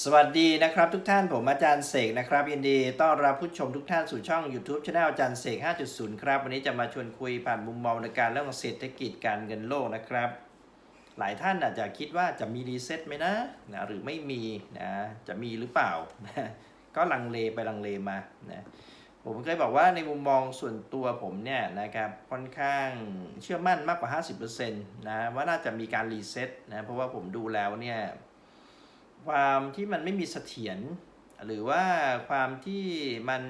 สวัสดีนะครับทุกท่านผมอาจารย์เสกนะครับยินดีต้อนรับผู้ชมทุกท่านสู่ช่อง YouTube c h anel อาจารย์เสก 5.0 ครับ วันนี้จะมาชวนคุยผ่านมุมมองในการเรื่องเศรษฐกิจการเงินโลกนะครับ หลายท่านอาจจะคิดว่าจะมีรีเซ็ตไหมนะนะหรือไม่มีนะจะมีหรือเปล่านะก็ลังเลไปลังเลมานะผมเคยบอกว่าในมุมมองส่วนตัวผมเนี่ยนะครับค่อนข้างเชื่อมั่นมากกว่า 50%นะว่าน่าจะมีการรีเซ็ตนะเพราะว่าผมดูแล้วเนี่ย ความที่มันไม่มีเสถียรหรือว่าความที่มัน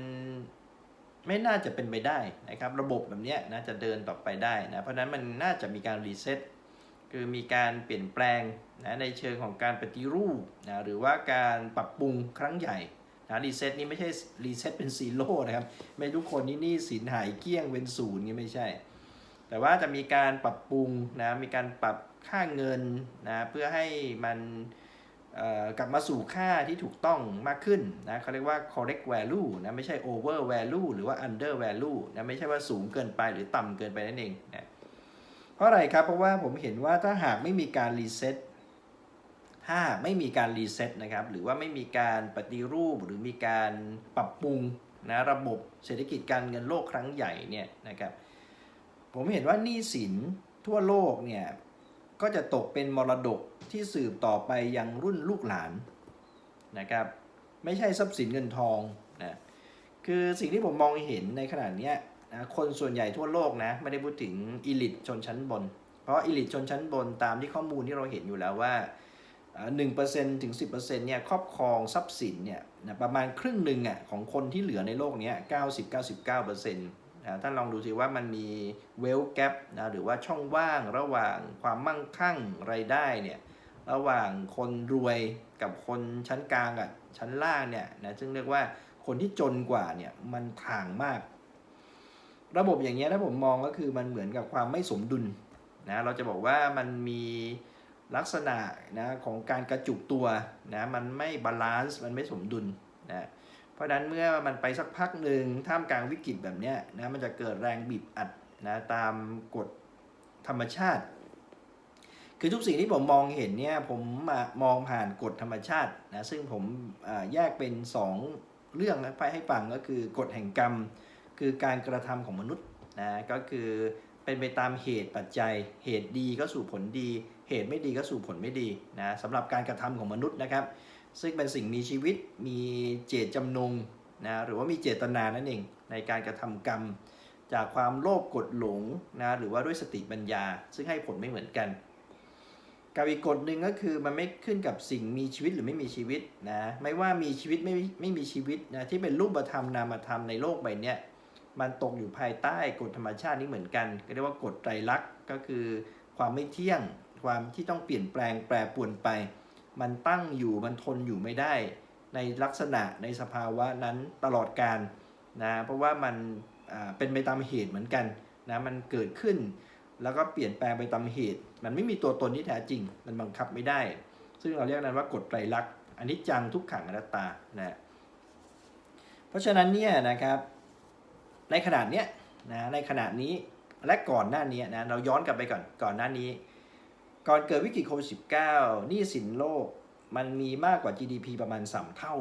ไม่น่าจะเป็นไปได้นะครับ ระบบแบบนี้นะจะเดินต่อไปได้นะเพราะฉะนั้นมันน่าจะมีการรีเซ็ตคือมีการเปลี่ยนแปลงนะในเชิงของการปฏิรูปนะหรือว่าการปรับปรุงครั้งใหญ่นะรีเซ็ตนี้ไม่ใช่รีเซ็ตเป็นซีโร่นะครับ ไม่ทุกคนนี่นี่สินหายเกี้ยงเป็นศูนย์นี่ไม่ใช่ แต่ว่าจะมีการปรับปรุงนะมีการปรับค่าเงินนะเพื่อให้มัน กลับมาสู่ค่าที่ถูกต้องมากขึ้นนะเขาเรียกว่า correct value นะไม่ใช่ over value หรือว่า under value นะไม่ใช่ว่าสูงเกินไปหรือต่ำเกินไปนั่นเองนะเพราะอะไรครับเพราะว่าผมเห็นว่าถ้าหากไม่มีการรีเซ็ตถ้าหากไม่มีการรีเซ็ตนะครับหรือว่าไม่มีการปฏิรูปหรือมีการปรับปรุงนะระบบเศรษฐกิจการเงินโลกครั้งใหญ่เนี่ยนะครับผมเห็นว่าหนี้สินทั่วโลกเนี่ย ก็จะตกเป็นมรดกที่สืบต่อไปยังรุ่นลูกหลานนะครับ ไม่ใช่ทรัพย์สินเงินทองนะคือสิ่งที่ผมมองเห็นในขนณะนี้นะคนส่วนใหญ่ทั่วโลกนะไม่ได้พูดถึงอิลิทชนชั้นบน เพราะอิลิทชนชั้นบนตามที่ข้อมูลที่เราเห็นอยู่แล้วว่า1%ถึง 10%เนี่ยครอบครองทรัพย์สินเนี่ยประมาณครึ่งหนึ่งอะของคนที่เหลือในโลกนี้90 99% นะท่านลองดูสิว่ามันมีเวลแก p นะหรือว่าช่องว่างระหว่างความมั่งคั่งรายได้เนี่ยระหว่างคนรวยกับคนชั้นกลางกับชั้นล่างเนี่ยนะซึ่งเรียกว่าคนที่จนกว่าเนี่ยมันถ่างมาก ระบบอย่างเงี้ยถ้าผมมองก็คือมันเหมือนกับความไม่สมดุลนะเราจะบอกว่ามันมีลักษณะนะของการกระจุกตัวนะมันไม่บาลานซ์มันไม่สมดุลนะ ราะฉะนั้นเมื่อมันไปสักพักหนึ่งท่ามกลางวิกฤตแบบนี้นะมันจะเกิดแรงบีบอัดนะตามกฎธรรมชาติ คือทุกสิ่งที่ผมมองเห็นเนี่ยผมมามองผ่านกฎธรรมชาตินะซึ่งผมแยกเป็น 2 เรื่องนะไปให้ฟังก็คือกฎแห่งกรรม คือการกระทำของมนุษย์นะก็คือเป็นไปตามเหตุปัจจัย เหตุดีก็สู่ผลดี เหตุไม่ดีก็สู่ผลไม่ดีนะสำหรับการกระทำของมนุษย์นะครับ ซึ่งเป็นสิ่งมีชีวิตมีเจตจำนงนะหรือว่ามีเจตนานั่นเองในการกระทำกรรม จากความโลภกดหลงนะหรือว่าด้วยสติปัญญา ซึ่งให้ผลไม่เหมือนกันกับอีกกฎหนึ่งก็คือมันไม่ขึ้นกับสิ่งมีชีวิตหรือไม่มีชีวิตนะไม่ว่ามีชีวิตไม่ไม่มีชีวิตนะที่เป็นรูปธรรมนามธรรมในโลกใบนี้มันตกอยู่ภายใต้กฎธรรมชาตินี้เหมือนกัน ก็เรียกว่ากฎไตรลักษณ์ก็คือความไม่เที่ยง ความที่ต้องเปลี่ยนแปลงแปรปรวนไป มันตั้งอยู่มันทนอยู่ไม่ได้ ในลักษณะในสภาวะนั้นตลอดการนะเพราะว่ามันเป็นไปตามเหตุเหมือนกันนะมันเกิดขึ้น แล้วก็เปลี่ยนแปลงไปตามเหตุ มันไม่มีตัวตนที่แท้จริง มันบังคับไม่ได้ ซึ่งเราเรียกนั้นว่ากฎไตรลักษณ์อันนี้จังทุกขังอนัตตานะเพราะฉะนั้นเนี่ยนะครับในขนาดเนี้ยนะในขณะนี้และก่อนหน้านี้นะเราย้อนกลับไปก่อนก่อนหน้านี้ ก่อนเกิดวิกฤตโควิด -19 หนี้สินโลกมันมีมากกว่า GDP ประมาณ 3 เท่า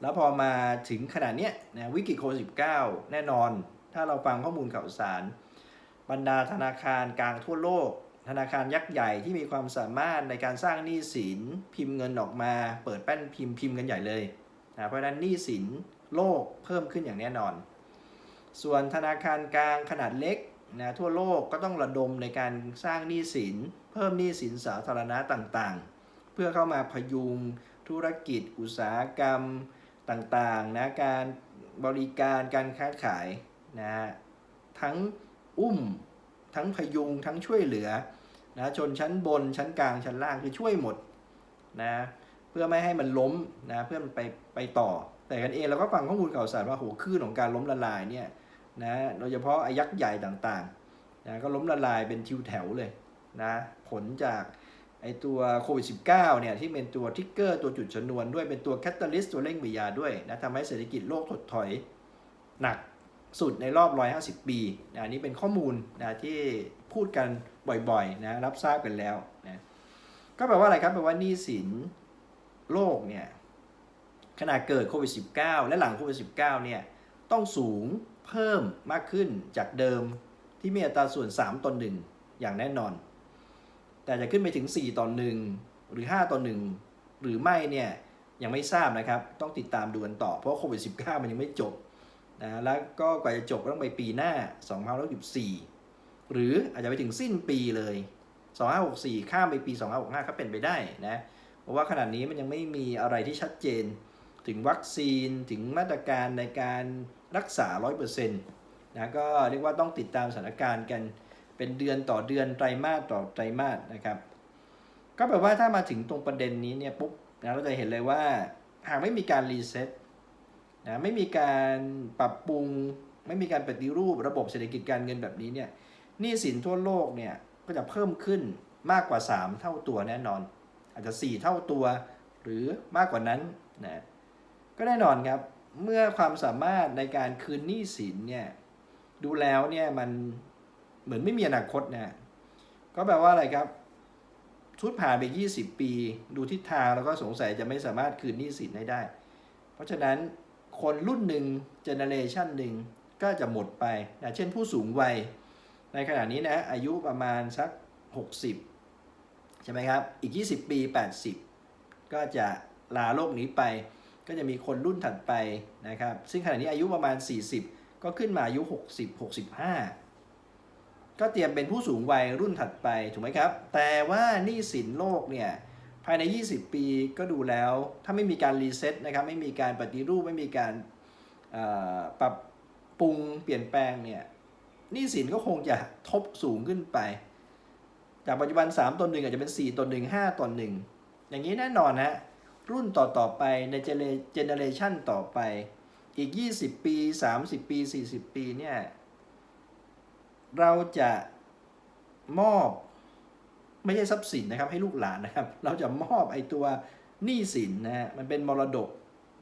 แล้วพอมาถึงขนาดเนี้ยนะวิกฤตโควิด -19 แน่นอน ถ้าเราฟังข้อมูลข่าวสาร บรรดาธนาคารกลางทั่วโลก ธนาคารยักษ์ใหญ่ที่มีความสามารถในการสร้างหนี้สินพิมพ์เงินออกมา เปิดแป้นพิมพ์พิมพ์กันใหญ่เลยนะเพราะฉะนั้นหนี้สินโลกเพิ่มขึ้นอย่างแน่นอน ส่วนธนาคารกลางขนาดเล็กนะทั่วโลกก็ต้องระดมในการสร้างหนี้สิน เพิ่มหนี้สินสาธารณะต่างๆ เพื่อเข้ามาพยุงธุรกิจอุตสาหกรรมต่างๆนะการบริการการค้าขายนะทั้งอุ้ม ทั้งพยุงทั้งช่วยเหลือนะชนชั้นบนชั้นกลางชั้นล่างคือช่วยหมดนะเพื่อไม่ให้มันล้มนะเพื่อมันไปไปต่อ แต่กันเองเราก็ฟังข้อมูลข่าวสารว่าโหคลื่นของการล้มละลายเนี่ยนะโดยเฉพาะไอ้ยักษ์ใหญ่ต่างๆนะก็ล้มละลายเป็นทิวแถวเลย นะผลจากไอตัวโควิด -19 เนี่ยที่เป็นตัวทิกเกอร์ตัวจุดชนวนด้วยเป็นตัวแคตตาลิสต์ตัวเร่งปฏิกิริยาด้วยนะทำให้เศรษฐกิจโลกถดถอยหนักสุดในรอบ 150 ปีนะอันนี้เป็นข้อมูลนะที่พูดกันบ่อยๆนะรับทราบกันแล้วนะก็แปลว่าอะไรครับแปลว่านี้สินโลกเนี่ยขณะเกิดโควิด -19 และหลังโควิด -19 เนี่ยต้องสูงเพิ่มมากขึ้นจากเดิมที่มีอัตราส่วน 3ต่อ1อย่างแน่นอน แต่จะขึ้นไปถึง 4 ต่อ 1 หรือ 5 ต่อ 1 หรือไม่เนี่ยยังไม่ทราบนะครับ ต้องติดตามดูกันต่อ เพราะโควิด -19 มันยังไม่จบนะแล้วก็กว่าจะจบก็ต้องไปปีหน้า 2024หรืออาจจะไปถึงสิ้นปีเลย 2564 ข้ามไปปี 2565 ก็เป็นไปได้นะเพราะว่าขนาดนี้มันยังไม่มีอะไรที่ชัดเจน ถึงวัคซีนถึงมาตรการในการรักษา 100%นะก็เรียกว่าต้องติดตามสถานการณ์กัน เป็นเดือนต่อเดือนไตรมาสต่อไตรมาสนะครับ ก็แปลว่าถ้ามาถึงตรงประเด็นนี้เนี่ยปุ๊บนะเราจะเห็นเลยว่า หากไม่มีการรีเซ็ตนะไม่มีการปรับปรุง ไม่มีการปฏิรูประบบเศรษฐกิจการเงินแบบนี้เนี่ยหนี้สินทั่วโลกเนี่ยก็จะเพิ่มขึ้นมากกว่า 3 เท่าตัวแน่นอน อาจจะ 4 เท่าตัว หรือมากกว่านั้นนะก็แน่นอนครับเมื่อความสามารถในการคืนหนี้สินเนี่ยดูแล้วเนี่ยมัน เหมือนไม่มีอนาคตนะก็แปลว่าอะไรครับทุดผ่านไป 20 ปี ดูทิศทางแล้วก็สงสัยจะไม่สามารถคืนหนี้สินให้ได้ เพราะฉะนั้นคนรุ่นหนึ่งเจเนเรชันหนึ่งก็จะหมดไปนะเช่นผู้สูงวัย ในขณะนี้นะอายุประมาณสัก 60 ใช่ไหมครับ อีก 20 ปี 80 ก็จะลาโลกนี้ไป ก็จะมีคนรุ่นถัดไปนะครับ ซึ่งขณะนี้อายุประมาณ 40 ก็ขึ้นมาอายุ 60 65 ก็เตรียมเป็นผู้สูงวัยรุ่นถัดไปถูกไหมครับ แต่ว่าหนี้สินโลกเนี่ยภายใน 20 ปีก็ดูแล้ว ถ้าไม่มีการรีเซ็ตนะครับ ไม่มีการปฏิรูป ไม่มีการปรับปรุงเปลี่ยนแปลงเนี่ยหนี้สินก็คงจะทบสูงขึ้นไป จากปัจจุบัน 3ต่อหนึ่งอาจจะเป็น 4ต่อหนึ่ง5ต่อหนึ่งอย่างนี้แน่นอนฮะรุ่นต่อต่อๆไปในเจเนเรชันต่อไปอีก 20 ปี 30 ปี 40 ปีเนี่ย เราจะมอบไม่ใช่ทรัพย์สินนะครับให้ลูกหลานนะครับ เราจะมอบไอ้ตัวหนี้สินนะฮะมันเป็นมรดก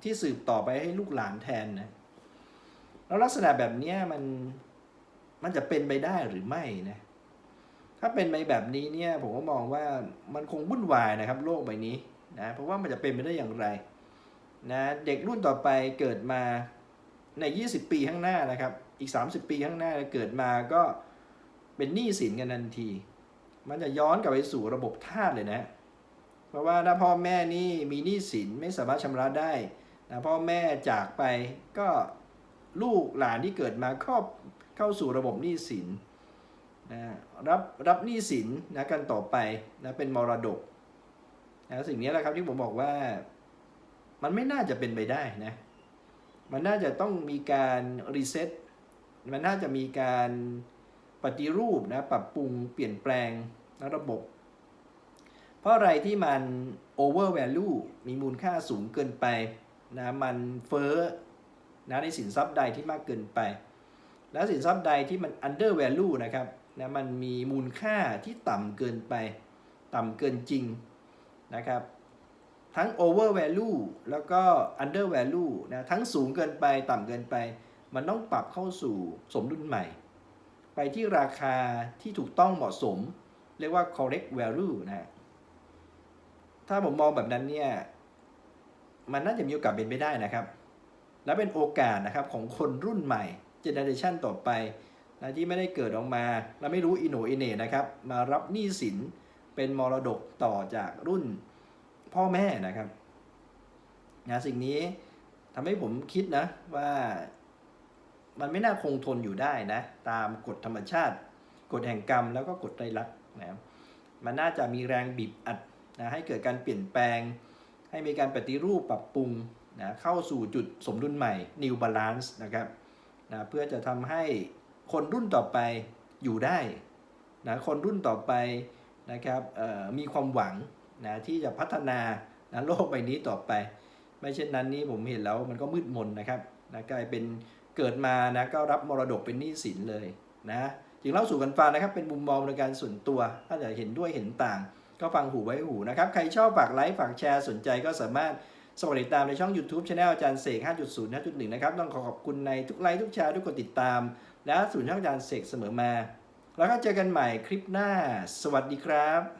ที่สืบต่อไปให้ลูกหลานแทนนะแล้วลักษณะแบบนี้มันมันจะเป็นไปได้หรือไม่นะถ้าเป็นไปแบบนี้เนี่ยผมก็มองว่ามันคงวุ่นวายนะครับ โลกใบนี้นะเพราะว่ามันจะเป็นไปได้อย่างไรนะเด็กรุ่นต่อไปเกิดมาใน 20 ปีข้างหน้านะครับ อีก 30 ปีข้างหน้าเกิดมาก็เป็นหนี้สินกันทันที มันจะย้อนกลับไปสู่ระบบทาสเลยนะ เพราะว่าถ้าพ่อแม่นี่มีหนี้สินไม่สามารถชำระได้นะพ่อแม่จากไปก็ลูกหลานที่เกิดมาก็เข้าสู่ระบบหนี้สินนะรับรับหนี้สินนะกันต่อไปนะเป็นมรดกนะสิ่งนี้แหละครับที่ผมบอกว่ามันไม่น่าจะเป็นไปได้นะ มันน่าจะต้องมีการรีเซ็ต มันน่าจะมีการปฏิรูปนะปรับปรุงเปลี่ยนแปลงระบบ เพราะอะไรที่มัน over value มีมูลค่าสูงเกินไปนะมันเฟ้อนะในสินทรัพย์ใดที่มากเกินไป แล้วสินทรัพย์ใดที่มัน under value นะครับนะมันมีมูลค่าที่ต่ำเกินไป ต่ำเกินจริงนะครับทั้ง over value แล้วก็ under value นะทั้งสูงเกินไปต่ำเกินไป มันต้องปรับเข้าสู่สมดุลใหม่ ไปที่ราคาที่ถูกต้องเหมาะสม เรียกว่า correct value นะ ถ้าผมมองแบบนั้นเนี่ย มันน่าจะมีโอกาสเป็นไปได้นะครับ และเป็นโอกาสนะครับของคนรุ่นใหม่เจเนอเรชันต่อไปนะที่ไม่ได้เกิดออกมา และไม่รู้อินโนอิเน่นะครับ มารับหนี้สินเป็นมรดกต่อจากรุ่นพ่อแม่นะครับนะสิ่งนี้ทำให้ผมคิดนะว่า มันไม่น่าคงทนอยู่ได้นะ ตามกฎธรรมชาติ กฎแห่งกรรมแล้วก็กฎไตรลักษณ์นะครับมันน่าจะมีแรงบีบอัดนะให้เกิดการเปลี่ยนแปลง ให้มีการปฏิรูปปรับปรุงนะเข้าสู่จุดสมดุลใหม่ New Balance นะครับนะเพื่อจะทำให้คนรุ่นต่อไปอยู่ได้นะคนรุ่นต่อไปนะครับมีความหวังนะที่จะพัฒนานะโลกใบนี้ต่อไป ไม่เช่นนั้นนี่ผมเห็นแล้วมันก็มืดมนนะครับนะกลายเป็น เกิดมานะก็รับมรดกเป็นหนี้สินเลยนะจึงเล่าสู่กันฟังนะครับเป็นมุมมองในการส่วนตัว ถ้าจะเห็นด้วยเห็นต่าง ก็ฟังหูไว้หูนะครับ ใครชอบฝากไลค์ฝากแชร์สนใจก็สามารถสมัครติดตามในช่อง YouTube Channel อาจารย์เสก 5.0 5.1 นะครับ ต้องขอขอบคุณในทุกไลค์ทุกแชร์ทุกกดติดตาม และศูนย์ช่องอาจารย์เสกเสมอมา แล้วก็เจอกันใหม่คลิปหน้า สวัสดีครับ